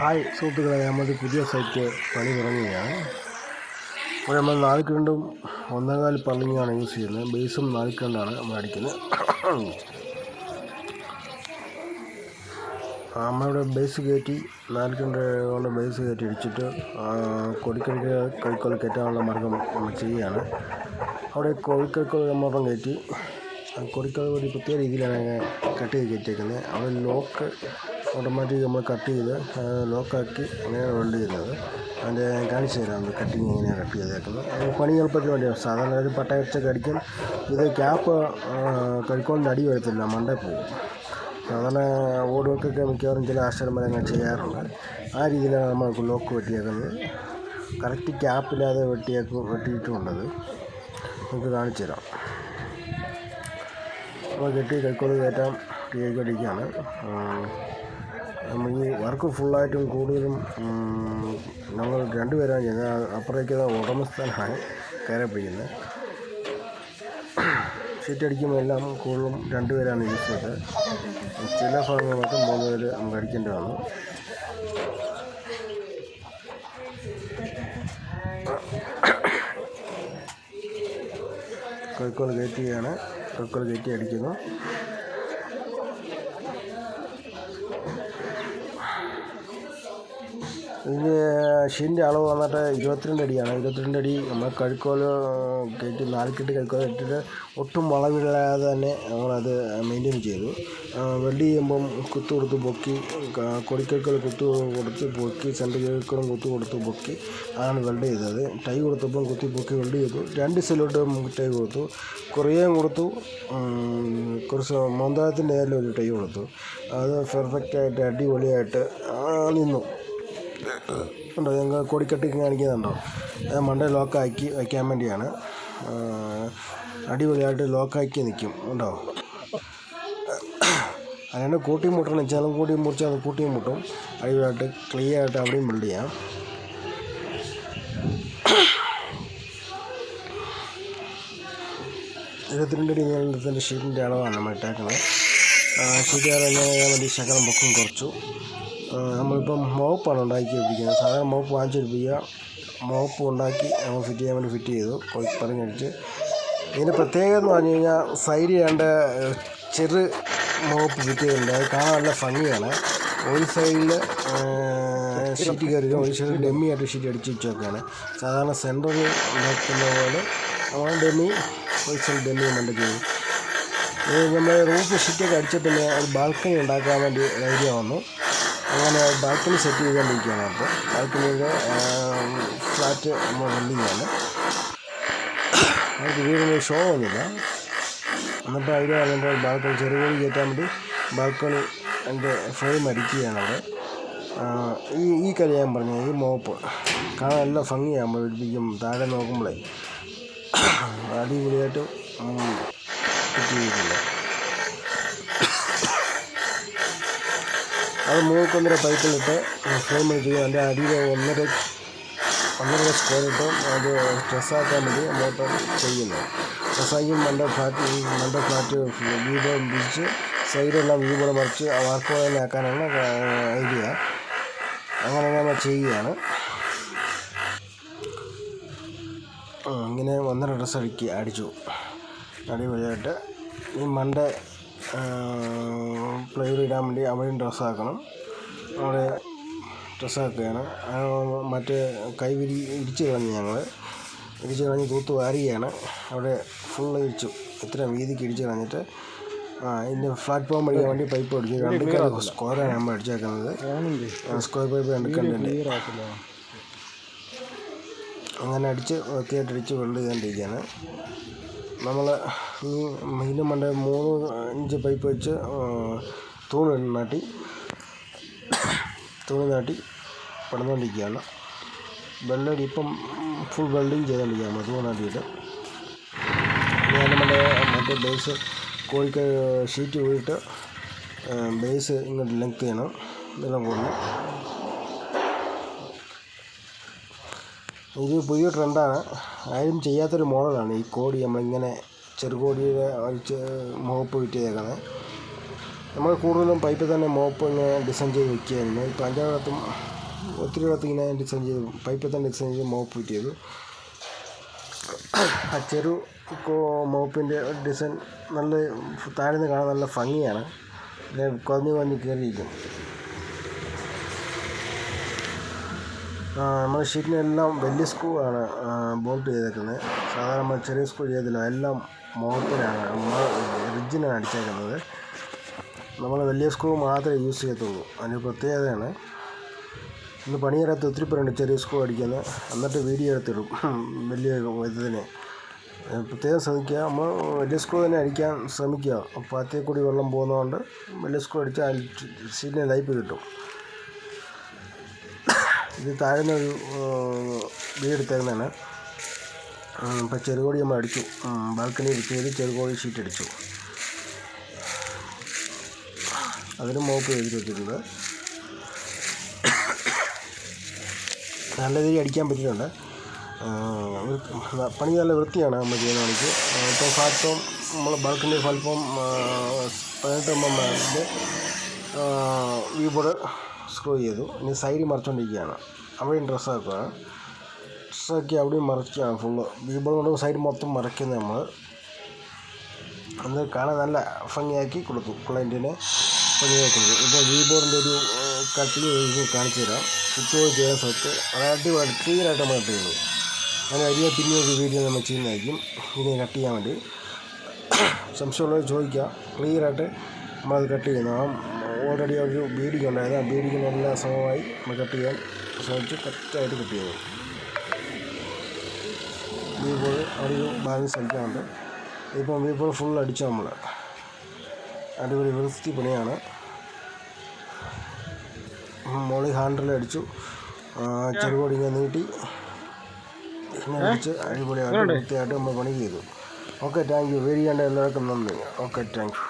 Hi സുഹൃത്തുക്കളെ നമ്മുടെ പുതിയ സൈറ്റ് പണി തുടങ്ങുകയാണ്. അപ്പോൾ നമ്മൾ നാൽക്കണ്ടും ഒന്നേകാൽ പള്ളിങ്ങാണ് യൂസ് ചെയ്യുന്നത്. ബേസും നാൽക്കണ്ടാണ് നമ്മൾ അടിക്കുന്നത്. നമ്മളിവിടെ ബേസ് കയറ്റി നാൽക്കണ്ട് കൊണ്ട് ബേസ് കയറ്റി അടിച്ചിട്ട് കൊടിക്കഴിക്ക് കൈക്കോൽ കയറ്റാനുള്ള മാർഗം നമ്മൾ ചെയ്യുകയാണ്. അവിടെ കോഴിക്കൈക്കോൽ നമ്മളൊപ്പം കയറ്റി കൊടിക്കൽ ഒരു പ്രത്യേക രീതിയിലാണ് കട്ട് ചെയ്ത് കയറ്റിയേക്കുന്നത്. അവിടെ ലോക്ക് ഓട്ടോമാറ്റിക് നമ്മൾ കട്ട് ചെയ്ത് ലോക്കാക്കി അങ്ങനെയാണ് വെൽഡ് ചെയ്യുന്നത്. അതിന്റെ കാണിച്ചു തരാം കട്ടിങ് എങ്ങനെയാണ് കട്ട് ചെയ്തേക്കുന്നത്. പണി എളുപ്പത്തിന് വേണ്ടിയാണ് സാധാരണ ഒരു പട്ട വെച്ചൊക്കെ അടിക്കും ഇത് ക്യാപ്പ് കഴിക്കോളിന്റെ അടി വരത്തില്ല മണ്ടേ പോകും. സാധാരണ ഓടുകൾക്കൊക്കെ മിക്കവാറും ചില ആശ്രമം അങ്ങനെ ചെയ്യാറുണ്ട്. ആ രീതിയിലാണ് നമ്മൾ ലോക്ക് വെട്ടിയേക്കുന്നത്. കറക്റ്റ് ക്യാപ്പില്ലാതെ വെട്ടിയേക്കും വെട്ടിയിട്ടുമുണ്ടത്. നമുക്ക് കാണിച്ചു തരാം. അപ്പോൾ കെട്ടി കൈക്കോട് കയറ്റാം ടീക്ക് അടിക്കുകയാണ് നമ്മൾ ഈ വർക്ക് ഫുള്ളായിട്ടും കൂടുതലും ഞങ്ങൾ രണ്ടുപേരാണ് ചെയ്യുന്നത്. അപ്പുറത്തേക്ക് ഉടമസ്ഥനാണ് കയറി പിടിക്കുന്നത്. ഷീറ്റ് അടിക്കുമ്പോൾ എല്ലാം കൂടുതലും രണ്ടുപേരാണ് യൂസ് ചെയ്തത്. ചില ഭാഗങ്ങളൊക്കെ മൂന്ന് പേര് നമുക്ക് അടിക്കേണ്ടി വന്നു. കൈക്കോൾ കയറ്റുകയാണ് കൈക്കോൾ കയറ്റി അടിക്കുന്നു. ഇതിന് ഷീന്റെ അളവ് വന്നിട്ട് ഇരുപത്തിരണ്ട് അടിയാണ്. ഇരുപത്തിരണ്ട് അടി നമ്മൾ കഴുക്കോൽ കയറ്റി നാൽക്കെട്ട് കഴുക്കോൽ ഇട്ടിട്ട് ഒട്ടും വളവില്ലാതെ തന്നെ നമ്മളത് മെയിന്റെയിൻ ചെയ്തു. വെൽഡ് ചെയ്യുമ്പം കുത്തു കൊടുത്ത് പൊക്കി കൊടിക്കൈക്കോൽ കുത്തു കൊടുത്ത് പൊക്കി സെന്റർ കഴുക്കലും കുത്തു കൊടുത്ത് പൊക്കി ആണ് വെൽഡ് ചെയ്തത്. ടൈ കൊടുത്തപ്പം കുത്തി പൊക്കി വെൽഡ് ചെയ്തു. രണ്ട് സൈഡിലോട്ട് ടൈ കൊടുത്തു. കുറേയും കൊടുത്തു. കുറച്ച് മന്ദാരത്തിന്റെ ഒരു ടൈ കൊടുത്തു. അത് പെർഫെക്റ്റായിട്ട് അടിപൊളിയായിട്ട് നിന്നു. ഉണ്ടോ ഞങ്ങൾ കൊടിക്കെട്ടി കാണിക്കുന്നുണ്ടോ? മണ്ട ലോക്കാക്കി വയ്ക്കാൻ വേണ്ടിയാണ്. അടിപൊളിയായിട്ട് ലോക്കാക്കി നിൽക്കും ഉണ്ടോ അങ്ങനെ കൂട്ടി മുട്ടണം വെച്ചാലും കൂട്ടി മുറിച്ചാൽ കൂട്ടിയും മുട്ടും. അടിപൊളിയായിട്ട് ക്ലിയർ ആയിട്ട് അവിടെയും ബിൽഡ് ചെയ്യാം. ഇരുപത്തിരണ്ട് അടി നീളത്തിന്റെ ഷീറ്റിന്റെ അളവാണ് നമ്മൾ ഇട്ടേക്കുന്നത് ഷീറ്റ് ചെയ്യാൻ വേണ്ടി ശകലം പൊക്കം കുറച്ചു. നമ്മളിപ്പം മോപ്പാണ് ഉണ്ടാക്കി വെപ്പിക്കുന്നത്. സാധാരണ മോപ്പ് വാങ്ങിച്ചെടുപ്പിക്കുക മോപ്പ് ഉണ്ടാക്കി നമ്മൾ ഫിറ്റ് ചെയ്യാൻ വേണ്ടി ഫിറ്റ് ചെയ്തു. പറഞ്ഞടിച്ച് ഇതിന്റെ പ്രത്യേകത എന്ന് പറഞ്ഞു കഴിഞ്ഞാൽ സൈഡ് രണ്ട് ചെറു മോപ്പ് ഫിറ്റ് ചെയ്തിട്ടുണ്ട് അത് കാണാൻ നല്ല ഭംഗിയാണ്. ഒരു സൈഡിൽ ഷീറ്റ് കയറി ഒരു സൈഡിൽ ഡെമ്മി ആയിട്ട് ഷീറ്റ് അടിച്ച് വെച്ചൊക്കെയാണ് സാധാരണ സെന്ററിൽ ഉണ്ടാക്കുന്ന പോലെ നമ്മൾ ഡെമ്മി ഒരു സൈഡ് ഡെമ്മി ഉണ്ടെങ്കിൽ നമ്മൾ റൂഫ് ഷീറ്റൊക്കെ അടിച്ച പിന്നെ ഒരു ബാൽക്കണി ഉണ്ടാക്കാൻ വേണ്ടി ഐഡിയ വന്നു. അങ്ങനെ ബാൽക്കണി സെറ്റ് ചെയ്തുകൊണ്ടിരിക്കുകയാണ് അപ്പോൾ ബാൽക്കണിയിൽ ഫ്ലാറ്റ് നമ്മൾ ബിൽഡിങ്ങാണ് നമുക്ക് വീടിന് ഷോ ഒന്നുമില്ല. എന്നിട്ട് അതിൽ അതിന്റെ ബാൽക്കണി ചെറുകോടി കയറ്റാൻ വേണ്ടി ബാൽക്കണി എന്റെ ഫ്രെയിം അടിക്കുകയാണ് അവിടെ. ഈ ഈ കളി ഞാൻ പറഞ്ഞു ഈ മോപ്പ് കാണാൻ നല്ല ഭംഗിയാണ് നമ്മൾ പിടിപ്പിക്കും താഴെ നോക്കുമ്പോഴേ അടിപൊളിയായിട്ട് ഫിറ്റ് അത് മൂക്കൊന്നര പൈപ്പിലിട്ട് ഫ്രെയിം ചെയ്യും അതിന്റെ അടിയിൽ ഒന്നര ഒന്നര സ്ക്വയർ ഇട്ട് അത് സ്ട്രെസ്സാക്കാൻ വേണ്ടി മോട്ടർ ചെയ്യുന്നത് സ്ട്രെസ്സാക്കി മണ്ട ഫ്ലാറ്റ് മണ്ട ഫ്ലാറ്റ് വീട് പിടിച്ച് സൈഡെല്ലാം വ്യൂ കൂടെ മറിച്ച് വർക്ക് തന്നെ ആക്കാനാണ് ഐഡിയ അങ്ങനെ നമ്മൾ ചെയ്യുകയാണ്. ഇങ്ങനെ ഒന്നര ഡ്രസ്സ് അടിക്കി അടിച്ചു. അടിപൊളിയായിട്ട്. ഈ മണ്ട പ്ലൈവുഡ് ഇടാൻ വേണ്ടി അവിടെയും ഡ്രസ്സാക്കണം. അവിടെ ഡ്രസ്സാക്കുകയാണ്. മറ്റേ കൈ വിരി ഇടിച്ച് കളഞ്ഞു ഞങ്ങൾ ഇടിച്ച് കളഞ്ഞ് തൂത്ത് വാരുകയാണ്. അവിടെ ഫുൾ ഇടിച്ചു. ഇത്ര വീതിക്ക് ഇടിച്ച് കളഞ്ഞിട്ട്. ആ ഇതിന്റെ പ്ലാറ്റ്ഫോം വഴി വേണ്ടി പൈപ്പ് അടിച്ചു രണ്ട് സ്ക്വയറാണ് നമ്മൾ അടിച്ചേക്കുന്നത്. സ്ക്വയർ പൈപ്പ് രണ്ട് കണ്ടുണ്ട് അങ്ങനെ അടിച്ച് വൃത്തിയായിട്ട് അടിച്ച് വെള്ളം ചെയ്തുകൊണ്ടിരിക്കുകയാണ് നമ്മൾ ഈ ഇതിന് മണ്ടേ മൂന്ന് ഇഞ്ച് പൈപ്പ് വെച്ച് തൂണ് നാട്ടി തൂണ് നാട്ടി പണിതുകൊണ്ടിരിക്കുകയാണ് വെള്ളടി ഇപ്പം ഫുൾ വെൽഡിങ് ചെയ്തുകൊണ്ടിരിക്കുകയാണ് തൂണ് നാട്ടിയിട്ട്. ഞാൻ നമ്മുടെ മറ്റേ ബേസ് കോഴിക്ക് ഷീറ്റ് പോയിട്ട് ബേസ് ഇങ്ങോട്ട് ലെങ്ത് ചെയ്യണം. ഇതെല്ലാം കൂടണം. ഇത് പുതിയ ട്രെൻഡാണ്. ആരും ചെയ്യാത്തൊരു മോഡലാണ് ഈ കോടി നമ്മളിങ്ങനെ ചെറുകോടിയുടെ ഒരു മോപ്പ് ഫിറ്റ് ചെയ്തേക്കുന്നത് നമ്മൾ കൂടുതലും പൈപ്പിൽ തന്നെ മോപ്പ് ഇങ്ങനെ ഡിസൈൻ ചെയ്ത് വെക്കുകയായിരുന്നു. ഇപ്പം അഞ്ചാറത്തും ഒത്തിരി ഇടത്ത് ഇങ്ങനെ ഡിസൈൻ ചെയ്ത് പൈപ്പിൽ തന്നെ ഡിസൈൻ ചെയ്ത് മോപ്പ് ഫിറ്റ് ചെയ്തു ആ ചെറു മോപ്പിന്റെ ഡിസൈൻ നല്ല താഴ്ന്ന് കാണാൻ നല്ല ഭംഗിയാണ്. കുറഞ്ഞ് കുറഞ്ഞ് കയറിയിരിക്കും നമ്മുടെ ഷീറ്റിനെല്ലാം വലിയ സ്ക്രൂ ആണ് ബോൾട്ട് ചെയ്തേക്കുന്നത് സാധാരണ നമ്മൾ ചെറിയ സ്ക്രൂ ചെയ്തില്ല എല്ലാം മുഖത്തിനാണ് റിഡ്ജിനാണ് അടിച്ചേക്കുന്നത്. നമ്മൾ വലിയ സ്ക്രൂ മാത്രമേ യൂസ് ചെയ്യത്തുള്ളൂ അതിന് പ്രത്യേകതയാണ്. ഇന്ന് പണിയരാത്ത ഒത്തിരി പേരുണ്ട് ചെറിയ സ്ക്രൂ അടിക്കുന്നത് എന്നിട്ട് വീഡിയോ എടുത്തിടും വലിയ ഇതിന്. പ്രത്യേകം ശ്രമിക്കുക നമ്മൾ വലിയ സ്ക്രൂ തന്നെ അടിക്കാൻ ശ്രമിക്കുക. അപ്പോൾ അത്തേക്കൂടി കൂടി വെള്ളം പോകുന്നതുകൊണ്ട് വലിയ സ്ക്രൂ അടിച്ചാൽ സീറ്റിന് ലൈപ്പ് കിട്ടും. ഇത് താഴ്ന്ന ഒരു വീട് വീടെടുത്തേക്കുന്നതാണ് ഇപ്പം ചെറുകോടി നമ്മൾ അടിച്ചു. ബാൽക്കണി ചെയ്ത് ചെറുകോടി ഷീറ്റ് അടിച്ചു. അതിന് മോപ്പ് ചെയ്തിട്ട് വെച്ചിട്ടുണ്ട്. നല്ല രീതിയിൽ അടിക്കാൻ പറ്റിയിട്ടുണ്ട്. പണി നല്ല വൃത്തിയാണ് നമ്മൾ ചെയ്യുന്ന പണിക്ക്. ഇപ്പോൾ പ്ലാറ്റ്ഫോം നമ്മൾ ബാൽക്കണി പ്ലാറ്റ്ഫോം പതിനെട്ട് M M view board screw ചെയ്തു. ഇനി സൈഡിൽ മറിച്ചുകൊണ്ടിരിക്കുകയാണ് അവിടെയും ഡ്രസ്സാക്കുകയാണ് ഡ്രസ്സാക്കി അവിടെയും മറിക്കുകയാണ് ഫുള്ള് ബീബോൾ കൊണ്ട് സൈഡ് മൊത്തം മറിക്കുന്നത് നമ്മൾ അത് കാണാൻ നല്ല ഭംഗിയാക്കി കൊടുത്തു ക്ലയന്റിനെ ഭംഗിയാക്കുന്നത്. ഇപ്പോൾ ബീബോറിന്റെ ഒരു കട്ടിങ് കാണിച്ചു തരാം. സ്വിച്ച് ചെയ്യാൻ സ്ഥലത്ത് അത് അടിപൊളി ക്ലിയറായിട്ട് നമ്മൾ കട്ട് ചെയ്യുന്നു. അങ്ങനെ അരിയ പിന്നെ ഒരു വീഡിയോ നമ്മൾ ചെയ്യുന്നതായിരിക്കും. ഇതിനെ കട്ട് ചെയ്യാൻ വേണ്ടി. സംശയമുള്ളവർ ചോദിക്കുക ക്ലിയറായിട്ട് നമ്മളത് കട്ട് ചെയ്യുന്നു. ആ ഓൾറെഡി ഒരു ബീഡിങ് ഉണ്ടായിരുന്നു ആ ബീഡിങ്ങിനെല്ലാം സമമായി നമ്മൾ കട്ട് ചെയ്യാൻ ശ്രമിച്ച് കറക്റ്റായിട്ട് കട്ട് ചെയ്തു. വീപ്പോൾ അവിടെ ഒരു ബാലൻസ് അടിക്കാറുണ്ട് ഇപ്പം വീപ്പോൾ ഫുൾ അടിച്ചു നമ്മൾ അടിപൊളി വൃത്തി പണിയാണ്. മോളി ഹാൻഡിൽ അടിച്ചു. ചെറുപടി ഇങ്ങനെ നീട്ടി. ഇങ്ങനെ അടിച്ച് അടിപൊളിയായിട്ട് വൃത്തിയായിട്ട് നമ്മൾ പണി ചെയ്തു. ഓക്കെ താങ്ക് യു വേരി കണ്ട എല്ലാവർക്കും നന്ദി. Okay thank you